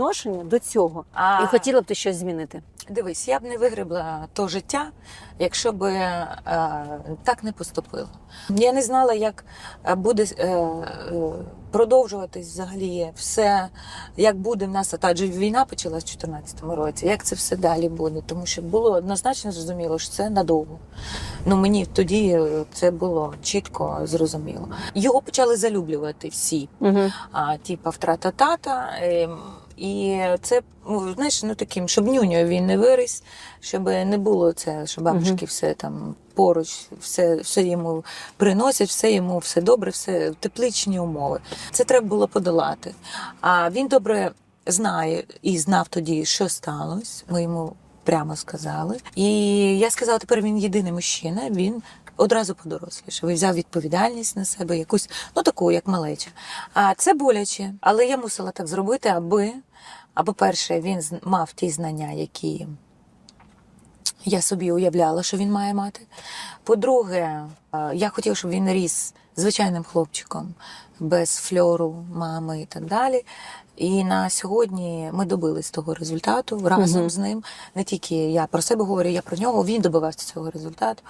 відношення до цього? А, І хотіла б ти щось змінити? Дивись, я б не вигребла то життя, якщо б е, так не поступила. Я не знала, як буде е, е, продовжуватись взагалі все, як буде в нас, а адже війна почалась в 2014 році, як це все далі буде. Тому що було однозначно зрозуміло, що це надовго. Ну мені тоді е, це було чітко зрозуміло. Його почали залюблювати всі Угу. а, типа втрата тата. ем, І це ну, знаєш, ну таким, щоб нюньою він не виріс, щоб не було це, що бабушки Мгм. все там поруч, все, все йому приносять, все йому все добре, все тепличні умови. Це треба було подолати. А він добре знає і знав тоді, що сталося. Ми йому прямо сказали. І я сказала, тепер він єдиний мужчина. Він одразу подорослішав. Взяв відповідальність на себе, якусь, ну таку, як малеча. А це боляче, але я мусила так зробити, аби, а по-перше, він мав ті знання, які я собі уявляла, що він має мати. По-друге, е, я хотіла, щоб він ріс звичайним хлопчиком, без фльору, мами і так далі. І на сьогодні ми добились того результату разом Мгм. з ним. Не тільки я про себе говорю, я про нього. Він добивався цього результату.